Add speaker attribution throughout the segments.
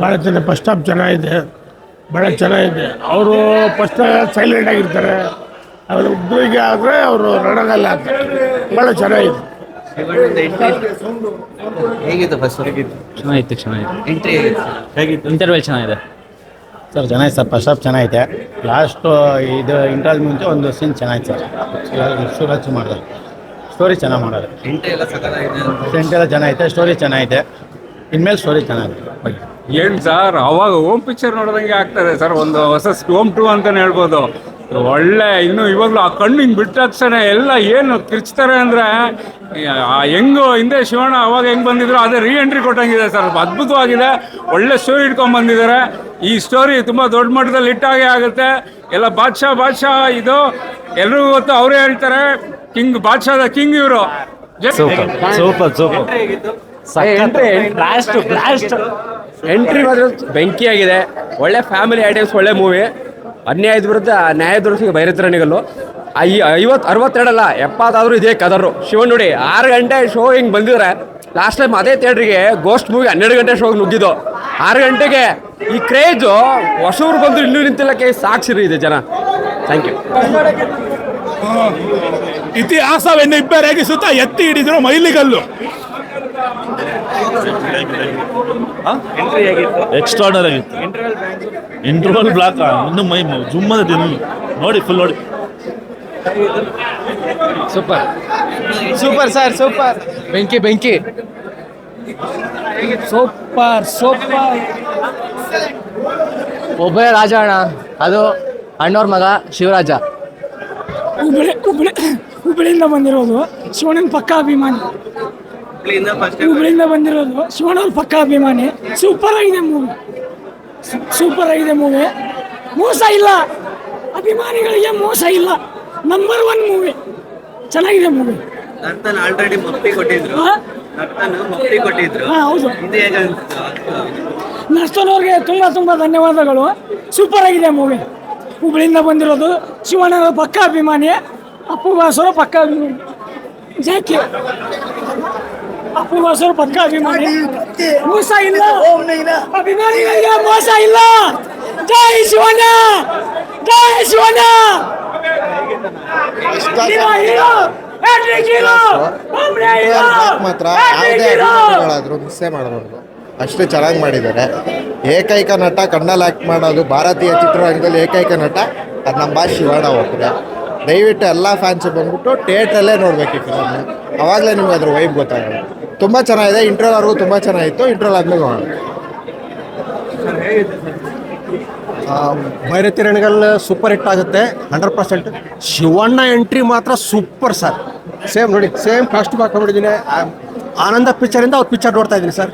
Speaker 1: ಭಾಳ ಚೆನ್ನಾಗಿ first half ಚೆನ್ನಾಗಿದೆ. ಭಾಳ ಚೆನ್ನಾಗಿದೆ. ಅವರು ಫಸ್ಟ್ ಸೈಲೆಂಟ್ ಆಗಿರ್ತಾರೆ. ಅವರು ಉದ್ಯೋಗಿ ಆದರೆ ಅವರು ರಣದಲ್ಲಿ ಆಗ್ತಾರೆ ಭಾಳ ಚೆನ್ನಾಗಿದೆ.
Speaker 2: ಹೇಗಿತ್ತು ಫಸ್ಟ್
Speaker 3: ಚೆನ್ನಾಗಿತ್ತು ಚೆನ್ನಾಗಿತ್ತು.
Speaker 2: ಎಂಟ್ರಿ ಹೇಗಿತ್ತು?
Speaker 3: ಇಂಟರ್ವೆಲ್ ಚೆನ್ನಾಗಿದೆ.
Speaker 4: ಸರ್ ಚೆನ್ನಾಗಿದೆ ಸರ್ ಫಸ್ಟ್ ಆಫ್ ಚೆನ್ನಾಗಿದೆ. ಲಾಸ್ಟು ಇದು ಇಂಟರ್ವಲ್ ಮುಂಚೆ ಒಂದು ಸೀನ್ ಚೆನ್ನಾಗಿದೆ ಸರ್. ಸೂರಜ್ ಮಾಡಿದೆ ಸ್ಟೋರಿ ಚೆನ್ನಾಗಿ ಮಾಡೋದು
Speaker 2: ಎಂಟ್ರಿ ಎಲ್ಲ
Speaker 4: ಚೆನ್ನಾಗಿದೆ ಸ್ಟೋರಿ ಚೆನ್ನಾಗಿದೆ. ಇನ್ಮೇಲೆ ಸ್ಟೋರಿ ಚೆನ್ನಾಗಿದೆ ಬಗ್ಗೆ
Speaker 5: ಏನ್ ಸರ್ ಅವಾಗ ಓಮ್ ಪಿಕ್ಚರ್ ನೋಡಿದಂಗೆ ಆಗ್ತದೆ ಸರ್ ಒಂದು ಹೊಸ ಓಮ್ ಟು ಅಂತಲೇ ಹೇಳ್ಬೋದು. ಒಳ್ಳೆ ಇನ್ನು ಇವಾಗಲೂ ಆ ಕಣ್ಣು ಹಿಂಗೆ ಬಿಟ್ಟ ತಕ್ಷಣ ಎಲ್ಲ ಏನು ಕಿರ್ಚ್ತಾರೆ ಅಂದರೆ ಆ ಹೆಂಗು ಹಿಂದೆ ಶಿವಣ್ಣ ಅವಾಗ ಹೆಂಗ್ ಬಂದಿದ್ರು ಅದೇ ರೀ ಎಂಟ್ರಿ ಕೊಟ್ಟಂಗಿದೆ ಸರ್. ಅದ್ಭುತವಾಗಿದೆ. ಒಳ್ಳೆ ಸ್ಟೋರಿ ಇಟ್ಕೊಂಡ್ ಬಂದಿದ್ದಾರೆ. ಈ ಸ್ಟೋರಿ ತುಂಬ ದೊಡ್ಡ ಮಟ್ಟದಲ್ಲಿ ಹಿಟ್ಟಾಗೆ ಆಗುತ್ತೆ. ಎಲ್ಲ ಬಾದ್ಶಾ ಬಾದ್ಶಾ ಇದು. ಎಲ್ರಿಗೂ ಗೊತ್ತು ಅವರೇ ಹೇಳ್ತಾರೆ ಕಿಂಗ್ ಬಾದ್ಶಾದ ಕಿಂಗ್ ಇವರು.
Speaker 3: Super super
Speaker 6: blast blast entry ಮಾತ್ರ ಬೆಂಕಿಯಾಗಿದೆ. ಒಳ್ಳೆ ಫ್ಯಾಮಿಲಿ ಐಟಮ್ಸ್ ಒಳ್ಳೆ ಮೂವಿ ಅನ್ಯಾಯದ ವಿರುದ್ಧ ನ್ಯಾಯದ ವಿರುದ್ಧ ಬೈರತ್ರಣಿಗಲ್ಲು ಐ ಐವತ್ತು ಅರವತ್ತೆರಡಲ್ಲ ಎಪ್ಪತ್ತಾದರೂ ಇದೇ ಕದರು ಶಿವನ್ ನೋಡಿ ಆರು ಗಂಟೆ ಶೋ ಹಿಂಗೆ ಬಂದಿದ್ರೆ ಲಾಸ್ಟ್ ಟೈಮ್ ಅದೇ ಥಿಯೇಟ್ರಿಗೆ ಗೋಸ್ಟ್ ಮೂವಿ ಹನ್ನೆರಡು ಗಂಟೆ ಶೋಗೆ ನುಗ್ಗಿದ್ದು. ಆರು ಗಂಟೆಗೆ ಈ ಕ್ರೇಜು ಹೊಸೂರು ಬಂದು ಇನ್ನೂ ನಿಂತಿಲ್ಲಕ್ಕೆ ಸಾಕ್ಷಿ ಇದೆ ಜನ. ಥ್ಯಾಂಕ್ ಯು
Speaker 1: ಇತಿಹಾಸವನ್ನು ಇಬ್ಬರೇಗಿಸುತ್ತಾ ಎತ್ತಿ ಹಿಡಿದ್ರು ಮೈಲಿಗಲ್ಲು.
Speaker 7: ಎಕ್ಸ್ಟ್ರಾಡರ್ ಆಗಿತ್ತು. ಇಂಟರ್ವಲ್ ಬ್ಲಾಕ್ ಇನ್ನು ಮೈ ಜುಮ್ಮದ ದಿನ ನೋಡಿ ಫುಲ್ ನೋಡಿ.
Speaker 6: ಸೂಪರ್ ಸೂಪರ್ ಸರ್ ಸೂಪರ್ ಬೆಂಕಿ ಬೆಂಕಿ. ಸೂಪರ್ ಸೂಪರ್ ಒಬ್ಬೇ ರಾಜ ಅಣ್ಣ. ಅದು ಅಣ್ಣವ್ರ ಮಗ ಶಿವರಾಜ.
Speaker 8: ಹುಬ್ಬಳ್ಳಿ ಹುಬ್ಬಳ್ಳಿ ಹುಬ್ಬಳ್ಳಿಯಿಂದ ಬಂದಿರೋದು ಶಿವಣ್ಣನ ಪಕ್ಕ ಅಭಿಮಾನಿ.
Speaker 2: ಹುಬ್ಳಿಯಿಂದ
Speaker 8: ಬಂದಿರೋದು ಶಿವಣ್ಣನ ಪಕ್ಕ ಅಭಿಮಾನಿ. ಸೂಪರ್ ಆಗಿದೆ ಮೂವಿ ಸೂಪರ್ ಆಗಿದೆ ಮೂವಿ ಮೋಸ ಇಲ್ಲ. ಅಭಿಮಾನಿಗಳಿಗೆ ಮೋಸ ಇಲ್ಲ. ನಂಬರ್ ಒನ್ ಮೂವಿ ಚೆನ್ನಾಗಿದೆ ಮೂವಿ
Speaker 2: ನರ್ತನ್ ಆಲ್ರೆಡಿ ಮಪ್ಪಿ ಕೊಟ್ಟಿದ್ರು. ನರ್ತನ್ ಮಪ್ಪಿ ಕೊಟ್ಟಿದ್ರು.
Speaker 8: ಹೌದು.
Speaker 2: ನರ್ತನ್
Speaker 8: ಅವ್ರಿಗೆ ತುಂಬ ತುಂಬ ಧನ್ಯವಾದಗಳು. ಸೂಪರ್ ಆಗಿದೆ ಮೂವಿ ಹುಬ್ಳಿಯಿಂದ ಬಂದಿರೋದು ಶಿವಣ್ಣನ ಪಕ್ಕ ಅಭಿಮಾನಿ. ಅಪ್ಪು ಬಾಸರ ಪಕ್ಕ ಅಭಿಮಾನಿ. ಜಾಕಿ ಅಪ್ಪು ಬಾಸರ ಪಕ್ಕ ಅಭಿಮಾನಿ. ಮೋಸ ಇಲ್ಲ. ಅಭಿಮಾನಿಗಳಿಗೆ ಮೋಸ ಇಲ್ಲ. ಜೈ ಶಿವಣ್ಣ. ಜೈ ಒಬ್ನೇ
Speaker 9: ಮಾತ್ರ ಯಾವುದೇ. ಅಭಿಮಾನಿಗಳಾದ್ರೂ ಮಿಸ್ಸೇ ಮಾಡಬಾರ್ದು ಅಷ್ಟು ಚೆನ್ನಾಗಿ ಮಾಡಿದ್ದಾರೆ. ಏಕೈಕ ನಟ ಕಣ್ಣಲ್ಲಿ ಆ್ಯಕ್ಟ್ ಮಾಡೋದು ಭಾರತೀಯ ಚಿತ್ರರಂಗದಲ್ಲಿ ಏಕೈಕ ನಟ. ಅದು ನಮ್ಮ ಬಾಸ್ ಶಿವಣ್ಣ ಹೋಗ್ತದೆ ದಯವಿಟ್ಟು ಎಲ್ಲ ಫ್ಯಾನ್ಸ್ ಬಂದ್ಬಿಟ್ಟು ಥಿಯೇಟ್ರಲ್ಲೇ ನೋಡ್ಬೇಕು ಈ ಫಿಲಮ್ನ ಅವಾಗಲೇ ನಿಮ್ಗೆ ಅದ್ರ ವೈಬ್ ಗೊತ್ತಾಗೋದು ತುಂಬ ಚೆನ್ನಾಗಿದೆ. ಇಂಟ್ರೋಲ್ವರೆಗೂ ತುಂಬ ಚೆನ್ನಾಗಿತ್ತು. ಇಂಟ್ರೋಲ್ ಆದ್ಮೇಲೆ ನೋಡೋಣ
Speaker 4: ಭೈರತಿ ರಣಗಲ್ ಸೂಪರ್ ಹಿಟ್ ಆಗುತ್ತೆ. ಹಂಡ್ರೆಡ್ ಪರ್ಸೆಂಟ್ ಶಿವಣ್ಣ ಎಂಟ್ರಿ ಮಾತ್ರ ಸೂಪರ್ ಸರ್ ಸೇಮ್ ನೋಡಿ ಸೇಮ್ ಕಾಸ್ಟ್ ಹಾಕೊಂಡಿದ್ದೀನಿ ಆನಂದ ಪಿಕ್ಚರಿಂದ ಅವ್ರ ಪಿಕ್ಚರ್ ನೋಡ್ತಾ ಇದ್ದೀನಿ ಸರ್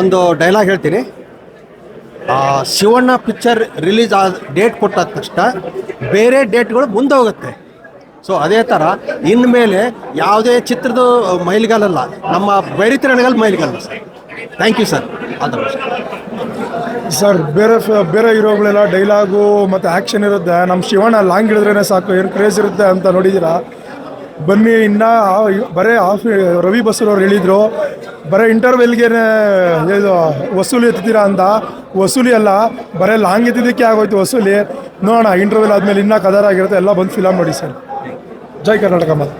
Speaker 4: ಒಂದು ಡೈಲಾಗ್ ಹೇಳ್ತೀನಿ. ಶಿವಣ್ಣ ಪಿಕ್ಚರ್ ರಿಲೀಸ್ ಆದ ಡೇಟ್ ಕೊಟ್ಟಾದ ತಕ್ಷಣ ಬೇರೆ ಡೇಟ್ಗಳು ಮುಂದೆ ಹೋಗುತ್ತೆ. ಸೊ ಅದೇ ಥರ ಇನ್ಮೇಲೆ ಯಾವುದೇ ಚಿತ್ರದ ಮೈಲಿಗಲ್ಲಲ್ಲ ನಮ್ಮ Bhairathi Ranagal ಮೈಲಿಗಲ್ಲ sir thank you sir
Speaker 1: sir ಬೇರೆ ಬೇರೆ ಹೀರೋಗಳೆಲ್ಲ ಡೈಲಾಗು ಮತ್ತು ಆ್ಯಕ್ಷನ್ ಇರುತ್ತೆ. ನಮ್ಮ ಶಿವಣ್ಣ ಲಾಂಗ್ ಹಿಡಿದ್ರೇ ಸಾಕು, ಏನು ಕ್ರೇಜ್ ಇರುತ್ತೆ ಅಂತ ನೋಡಿದ್ದೀರಾ ಬನ್ನಿ, ಇನ್ನು ಬರೀ ಆಫ್ ರವಿ ಬಸೂರವ್ರು ಹೇಳಿದರು. ಬರೀ ಇಂಟರ್ವೆಲ್ಗೆ ಇದು, ವಸೂಲಿ ಎತ್ತಿದ್ದೀರಾ ಅಂತ. ವಸೂಲಿ ಅಲ್ಲ, ಬರೀ ಲಾಂಗ್ ಎತ್ತಿದ್ದಕ್ಕೆ ಆಗೋಯ್ತು ವಸೂಲಿ. ನೋಡೋಣ ಇಂಟರ್ವೆಲ್ ಆದಮೇಲೆ ಇನ್ನೂ ಕದರ್ ಆಗಿರುತ್ತೆ ಎಲ್ಲ ಬಂದು ಫಿಲಮ್ ನೋಡಿ ಸರ್ ಜೈ ಕರ್ನಾಟಕ ಮಾತು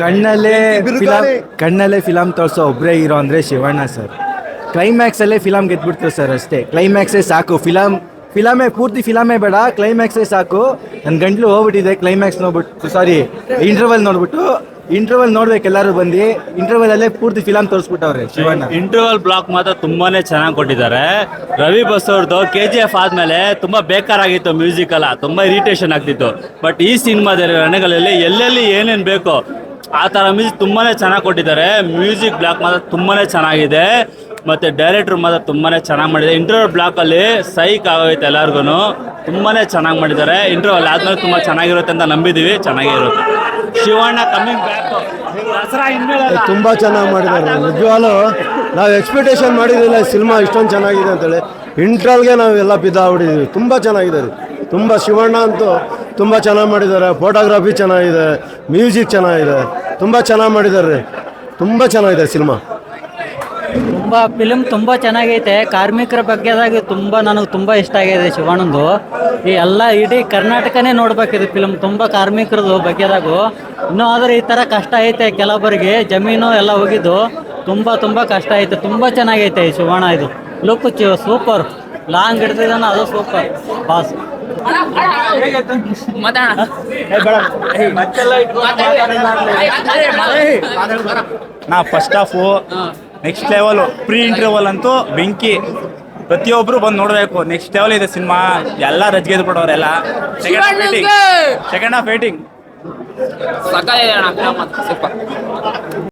Speaker 4: ಕಣ್ಣಲ್ಲೇ ಫಿಲಮ್ ಕಣ್ಣಲ್ಲೇ ಫಿಲಮ್ ತೋರಿಸೋ ಒಬ್ಬರೇ ಹೀರೋ ಅಂದರೆ ಶಿವಣ್ಣ ಸರ್. ಕ್ಲೈಮ್ಯಾಕ್ಸಲ್ಲೇ ಫಿಲಮ್ ಗೆದ್ಬಿಡ್ತಾರೆ ಸರ್ ಅಷ್ಟೇ. ಕ್ಲೈಮ್ಯಾಕ್ಸೇ ಸಾಕು. ಫಿಲಮ್ ಫಿಲಮೇ ಪೂರ್ತಿ ಫಿಲಮೇ ಬೇಡ. ಕ್ಲೈಮ್ಯಾಕ್ಸೇ ಸಾಕು. ನನ್ನ ಗಂಟ್ಲು ಹೋಗ್ಬಿಟ್ಟಿದೆ ಕ್ಲೈಮ್ಯಾಕ್ಸ್ ನೋಡ್ಬಿಟ್ಟು ಸಾರಿ ಇಂಟರ್ವಲ್ ನೋಡ್ಬಿಟ್ಟು ಇಂಟರ್ವಲ್ ನೋಡ್ಬೇಕು, ಎಲ್ಲರೂ ಬಂದು. ಇಂಟರ್ವಲ್ ಅಲ್ಲೇ ಪೂರ್ತಿ ಫಿಲಮ್ ತೋರಿಸ್ಬಿಟ್ಟವ್ರೆ, ಶಿವಣ್ಣ.
Speaker 3: ಇಂಟರ್ವಲ್ ಬ್ಲಾಕ್ ಮಾತ್ರ ತುಂಬಾನೇ ಚೆನ್ನಾಗಿ ಕೊಟ್ಟಿದ್ದಾರೆ. ರವಿ ಬಸ್ ಅವ್ರದ್ದು ಕೆ ಜಿ ಎಫ್ ಆದ್ಮೇಲೆ ತುಂಬಾ ಬೇಕಾರಾಗಿತ್ತು ಮ್ಯೂಸಿಕ್ ಎಲ್ಲ ತುಂಬಾ ಇರಿಟೇಷನ್ ಆಗ್ತಿತ್ತು. ಬಟ್ ಈ ಸಿನಿಮಾದ ರಣಗಳಲ್ಲಿ ಎಲ್ಲೆಲ್ಲಿ ಏನೇನು ಬೇಕೋ ಆ ಥರ ಮ್ಯೂಸಿಕ್ ತುಂಬಾನೇ ಚೆನ್ನಾಗಿ ಕೊಟ್ಟಿದ್ದಾರೆ. ಮ್ಯೂಸಿಕ್ ಬ್ಲಾಕ್ ಮಾತ್ರ ತುಂಬಾನೇ ಚೆನ್ನಾಗಿದೆ. ಮತ್ತೆ ಡೈರೆಕ್ಟರ್ ಮಾತ್ರ ತುಂಬಾನೇ ಚೆನ್ನಾಗಿ ಮಾಡಿದೆ ಇಂಟರ್ವಲ್ ಬ್ಲಾಕ್ ಅಲ್ಲಿ ಸೈಕ್ ಆಗೋಯ್ತು ಎಲ್ಲರಿಗೂ ತುಂಬಾನೇ ಚೆನ್ನಾಗಿ ಮಾಡಿದ್ದಾರೆ. ಇಂಟರ್ವಲ್ ಆದ್ಮೇಲೆ ತುಂಬಾ ಚೆನ್ನಾಗಿರುತ್ತೆ ಅಂತ ನಂಬಿದೀವಿ. ಚೆನ್ನಾಗೇ ಇರುತ್ತೆ. ಶಿವಣ್ಣ ಕಮ್ಮಿಂಗ್ ಬ್ಯಾಕ್
Speaker 4: ತುಂಬ ಚೆನ್ನಾಗಿ ಮಾಡಿದ್ದಾರೆ. ನಿಜವಾಗ್ಲೂ ನಾವು ಎಕ್ಸ್ಪೆಕ್ಟೇಷನ್ ಮಾಡಿರಲಿಲ್ಲ ಸಿನಿಮಾ ಇಷ್ಟೊಂದು ಚೆನ್ನಾಗಿದೆ ಅಂತೇಳಿ. ಇಂಟ್ರಲ್ಗೆ ನಾವೆಲ್ಲ ಬಿದ್ದಾಗ್ಬಿಟ್ಟಿದ್ದೀವಿ ತುಂಬ ಚೆನ್ನಾಗಿದೆ ತುಂಬ ಶಿವಣ್ಣ ಅಂತೂ ತುಂಬ ಚೆನ್ನಾಗಿ ಮಾಡಿದ್ದಾರೆ. ಫೋಟೋಗ್ರಫಿ ಚೆನ್ನಾಗಿದೆ. ಮ್ಯೂಸಿಕ್ ಚೆನ್ನಾಗಿದೆ. ತುಂಬ ಚೆನ್ನಾಗಿ ಮಾಡಿದ್ದಾರೆ. ತುಂಬ ಚೆನ್ನಾಗಿದೆ ಸಿನಿಮಾ.
Speaker 10: ತುಂಬ ಫಿಲಮ್ ತುಂಬ ಚೆನ್ನಾಗೈತೆ ಕಾರ್ಮಿಕರ ಬಗ್ಗೆದಾಗ ತುಂಬ ನನಗೆ ತುಂಬ ಇಷ್ಟ ಆಗಿದೆ ಶಿವಣ್ಣಂದು ಈ ಎಲ್ಲ ಇಡೀ ಕರ್ನಾಟಕನೇ ನೋಡ್ಬೇಕಿದೆ ಫಿಲಮ್ ತುಂಬ ಕಾರ್ಮಿಕರದು ಬಗ್ಗೆದಾಗು ಇನ್ನೂ ಆದರೆ ಈ ಥರ ಕಷ್ಟ ಐತೆ ಕೆಲವೊಬ್ಬರಿಗೆ ಜಮೀನು ಎಲ್ಲ ಹೋಗಿದ್ದು ತುಂಬ ತುಂಬ ಕಷ್ಟ ಐತೆ ತುಂಬ ಚೆನ್ನಾಗೈತೆ ಈ ಶಿವಣ್ಣ ಇದು ಲುಕ್ ಸೂಪರ್ ಲಾಂಗ್ ಹಿಡ್ದಿದ್ದಾನ ಅದು ಸೂಪರ್ ಬಾಸ್
Speaker 7: ನಾ first half next level pre interval ಅಂತೂ ಬೆಂಕಿ. ಪ್ರತಿಯೊಬ್ರು ಬಂದು ನೋಡಬೇಕು. ನೆಕ್ಸ್ಟ್ ಲೆವೆಲ್ ಇದೆ ಸಿನಿಮಾ. ಎಲ್ಲ ರಜ್ಗೆದ್ ಬಿಡೋರೆಲ್ಲ. Second half waiting second half waiting
Speaker 6: ಸಕಾಲ